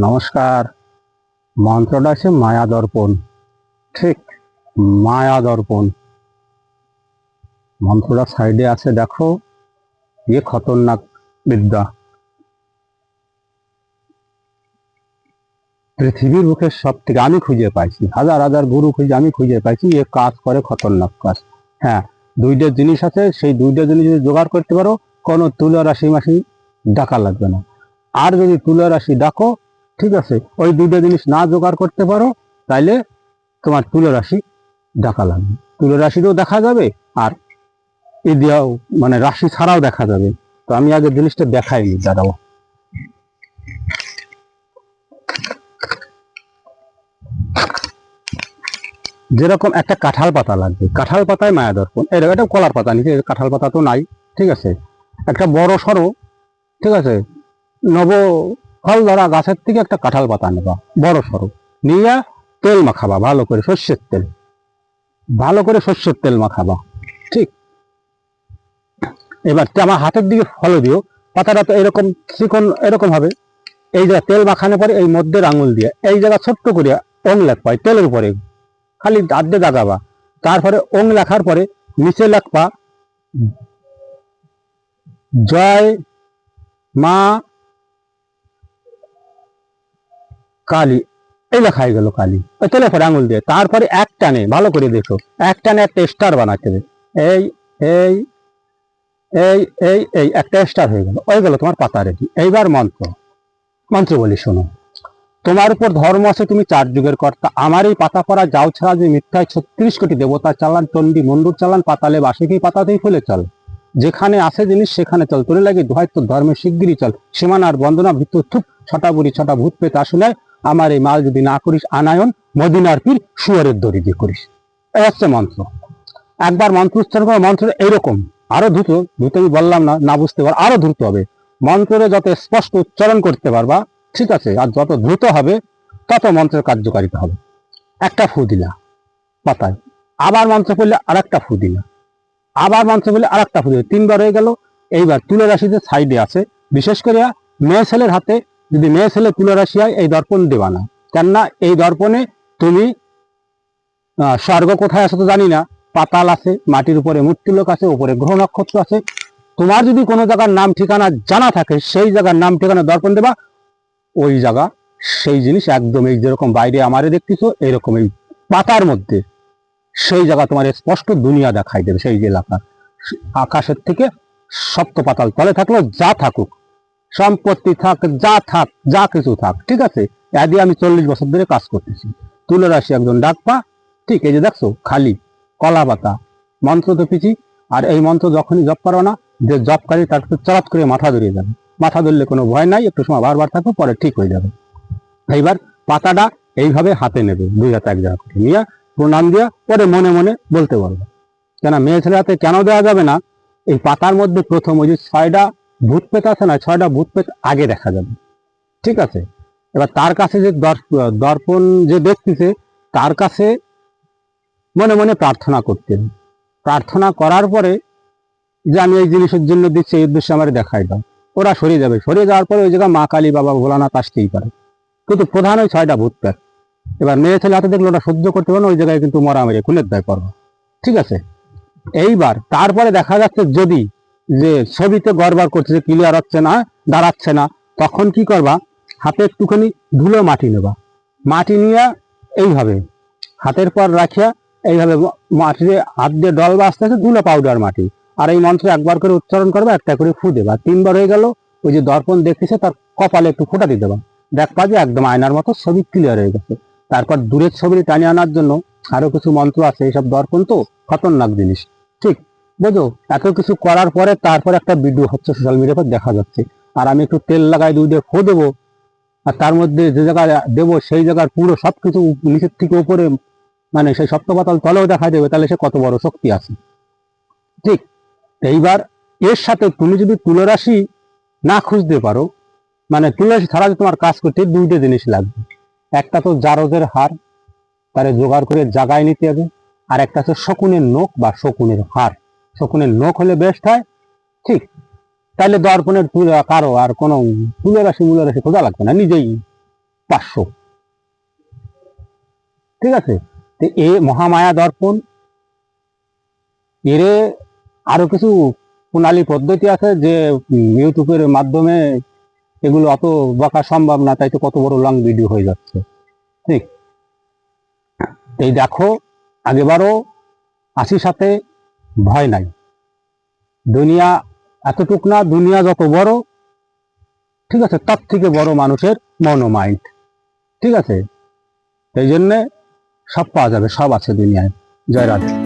নমস্কার। মন্ত্রটা আছে মায়া দর্পণ। ঠিক মায়া দর্পণ। মন্ত্রটা সাইডে আছে, দেখো। ইয়ে খতরনাক বিদ্যা। পৃথিবীর বুকে সব থেকে আমি খুঁজে পাইছি, হাজার হাজার গুরু খুঁজে আমি খুঁজে পাইছি, এ কাজ করে খতরনাক কাজ। হ্যাঁ দুইটা জিনিস আছে, সেই দুইটা জিনিস যদি জোগাড় করতে পারো, কোনো তুলা রাশি মাসি ডাকা লাগবে না। আর যদি তুলা রাশি ডাকো ঠিক আছে, ওই দুইটা জিনিস না জোগাড় করতে পারো, তাইলে তোমার তুলা রাশি ডাকা লাগবে। তুলা রাশিটাও দেখা যাবে আর এ দিয়াও মানে রাশি ছাড়াও দেখা যাবে। তো আমি আগে জিনিসটা দেখাইনি দাঁড়াও যেরকম একটা কাঁঠাল পাতা লাগবে। কাঁঠাল পাতায় মায়া দর্পণ। এরকম একটা কলার পাতা, নিচে কাঁঠাল পাতা তো নাই, ঠিক আছে? একটা বড় সড়ো ঠিক আছে? নব ফল ধরা গাছের থেকে একটা কাঁঠাল পাতা নেবা বড় সড়ো নিয়ে তেল মাখাবা, ভালো করে সর্ষের তেল। ভালো করে সর্ষের তেল মাখাবা, ঠিক? এবার আমার হাতের দিকে ফলো দিও, পাতাটা তো এরকম চিকন এরকম হবে। এই জায়গা তেল মাখানোর পরে এই মধ্যের আঙুল দিয়ে, এই জায়গা ছোট্ট করিয়া ওং এই তেলের উপরে। খালি আর্ধে দাগাবা তারপরে ওং লেখার পরে নিচে লেখবা, জয় মা কালী, এই লেখা হয়ে গেল কালী। ওই তেলে পরে আঙুল দিয়ে, তারপরে এক টানে, ভালো করে দেখো, এক টানে একটা স্টার বানাতে হবে। এই এই এই এই এই, একটা স্টার হয়ে গেল। ওই গেল তোমার পাতা রেডি এইবার মন্ত্র। মন্ত্র বলি, শোনো। তোমার উপর ধর্ম আছে, তুমি চার যুগের কর্তা। আমার এই পাতা পড়া যাও ছাড়া যে মিথ্যায় ছত্রিশ কোটি দেবতা চালান, চণ্ডী মন্ডুর চালান, পাতালে বাসিকি পাতাতেই ফুলে চল। যেখানে আছে জিনিস, সেখানে চল। তোরে লাগে দোহাই তোর ধর্মের শিগগিরই চল। সীমানার বন্দনা ভিতর থুপ, ছটা বুড়ি, ছটা ভূত পেতে আসুনায় আমার এই মাল যদি না করিস, আনায়ন মদিনার পীর শুয়ারের দড়ি দিয়ে করিস। এই হচ্ছে মন্ত্র। একবার মন্ত্র উচ্চারণ করা মন্ত্র এইরকম। আরও দ্রুত দ্রুত আমি বললাম না না বুঝতে পার আরও দ্রুত হবে। মন্ত্রে যত স্পষ্ট উচ্চারণ করতে পারবা, ঠিক আছে, আর যত দ্রুত হবে, তত মন্ত্রের কার্যকারিতা হবে। একটা ফু দিলা, পাতায়। আবার মন্ত্র পড়লে আর একটা ফু দিলা। আবার মন্ত্র পড়লে আর একটা ফু দিলা। তিনবার হয়ে গেল। এইবার তুলে রাশিতে সাইডে আছে। বিশেষ করে মেয়ে ছেলের হাতে যদি মেয়ে ছেলে তুলে রাশি হয় এই দর্পণ দেবা না। কেননা এই দর্পণে তুমি স্বর্গ কোথায় আছে তো জানি না। পাতাল আছে, মাটির উপরে মূর্তিলোক আছে, উপরে গ্রহ নক্ষত্র আছে। তোমার যদি কোনো জায়গার নাম, ঠিকানা জানা থাকে, সেই জায়গার নাম, ঠিকানা দর্পণ দেবা, ওই জায়গা, সেই জিনিস একদম এই যেরকম বাইরে আমারে দেখতেছো এরকম এই পাতার মধ্যে। সেই জায়গা তোমার স্পষ্ট দুনিয়া দেখাই দেবে, সেই এলাকা। আকাশের থেকে সপ্ত পাতাল তলে থাকলেও যা থাকুক। সম্পত্তি থাক, যা থাক, যা কিছু থাক, ঠিক আছে? এদি আমি চল্লিশ বছর ধরে কাজ করতেছি। তুলে রাশি একজন ডাকপা ঠিক এই যে দেখছ, খালি, কলা পাতা, মন্ত্র তো পিছি আর এই মন্ত্র যখনই জপ করো না, যে জপকারী তার চলাৎ করে মাথা ধরিয়ে যাবে। মাথা ধরলে কোনো ভয় নাই, একটু সময় বারবার থাকবে পরে ঠিক হয়ে যাবে। এইবার পাতাটা এইভাবে হাতে নেবে, দুই হাতে, এক জায়গা করে। নিয়ে প্রণাম দিয়া পরে মনে মনে বলতে পারবে। কেন মেয়ে ছেলে হাতে কেন দেওয়া যাবে না? এই পাতার মধ্যে প্রথম ওই যে ছয়টা ভূত পেত আছে না, ছয়টা ভূত পেত আগে দেখা যাবে। ঠিক আছে? এবার তার কাছে যে দর্প- দর্পণ যে দেখতেছে তার কাছে মনে মনে প্রার্থনা করতে হবে। প্রার্থনা করার পরে যে আমি এই জিনিসের জন্য দিচ্ছি, এই উদ্দেশ্যে আমার দেখাই দাও। ওরা সরে যাবে। সরে যাওয়ার পরে ওই জায়গায় মা কালী বাবা ভোলানাথ আসতেই পারে। কিন্তু প্রধান ওই ছয়টা ভূত প্রেত। এবার মেয়ে ছেলে হাতে দেখলে ওটা সহ্য করতে পারে না, ওই জায়গায় কিন্তু মরা মেরে খুনের দায় করব। ঠিক আছে? এইবার তারপরে দেখা যাচ্ছে যদি যে ছবিতে গড়বার করছে ক্লিয়ার হচ্ছে না, দাঁড়াচ্ছে না, তখন কি করবা? হাতে একটুখানি ধুলো মাটি নেবা। মাটি নিয়ে এইভাবে হাতের পর রাখিয়া এইভাবে মাটিতে হাত দিয়ে ডল আস্তে আস্তে ধুলো পাউডার মাটি। আর এই মন্ত্র একবার করে উচ্চারণ করবা, একটা করে ফু দেবা। তিনবার হয়ে গেল, ওই যে দর্পণ দেখতেছে, তার কপালে একটু ফোটা দিয়ে দেবা। দেখবা যে একদম আয়নার মতো ছবি ক্লিয়ার হয়ে গেছে। তারপর দূরের ছবি টানিয়ে আনার জন্য আরও কিছু মন্ত্র আছে, এইসব দর্পণ তো খতরনাক জিনিস। ঠিক বুঝো এত কিছু করার পরে তারপর একটা ভিডিও হচ্ছে সোশ্যাল মিডিয়ার পর দেখা যাচ্ছে। আর আমি একটু তেল লাগাই দিয়ে ফো দেবো, আর তার মধ্যে যে জায়গায় দেবো সেই জায়গার পুরো সবকিছু নিচের থেকে উপরে মানে সেই সপ্তপাতাল তলেও দেখা দেবে, তাহলে সে কত বড় শক্তি আছে। ঠিক, এইবার এর সাথে তুমি যদি তুলরাশি না খুঁজতে পারো মানে তুলরাশি ছাড়া তোমার কাজ করতে দুইটা জিনিস লাগবে। একটা তো জারজের হার, তারে জোগাড় করে জাগায় নিতে হবে, আর একটা হচ্ছে শকুনের নোখ বা শকুনের হার। শকুনের নোখ হলে বেস্ট হয়, ঠিক। তাহলে দর্পণের তুলে কারও আর কোনো তুলে রাশি মূল্য রাশি খোঁজা লাগবে না, নিজেই পাঁচশো ঠিক আছে? তো এ মহামায়া দর্পণ, এর আরও কিছু প্রণালী পদ্ধতি আছে যে ইউটিউবের মাধ্যমে এগুলো অত বকা সম্ভব না, তাই তো কত বড় লং ভিডিও হয়ে যাচ্ছে, ঠিক। এই দেখো, আগেবারও আশির সাথে ভয় নাই। দুনিয়া এতটুক না, দুনিয়া যত বড়, ঠিক আছে, তার থেকে বড় মানুষের মনো মাইন্ড ঠিক আছে? এই জন্যে সব পাওয়া যাবে, সব আছে দুনিয়ায় জয় রাধে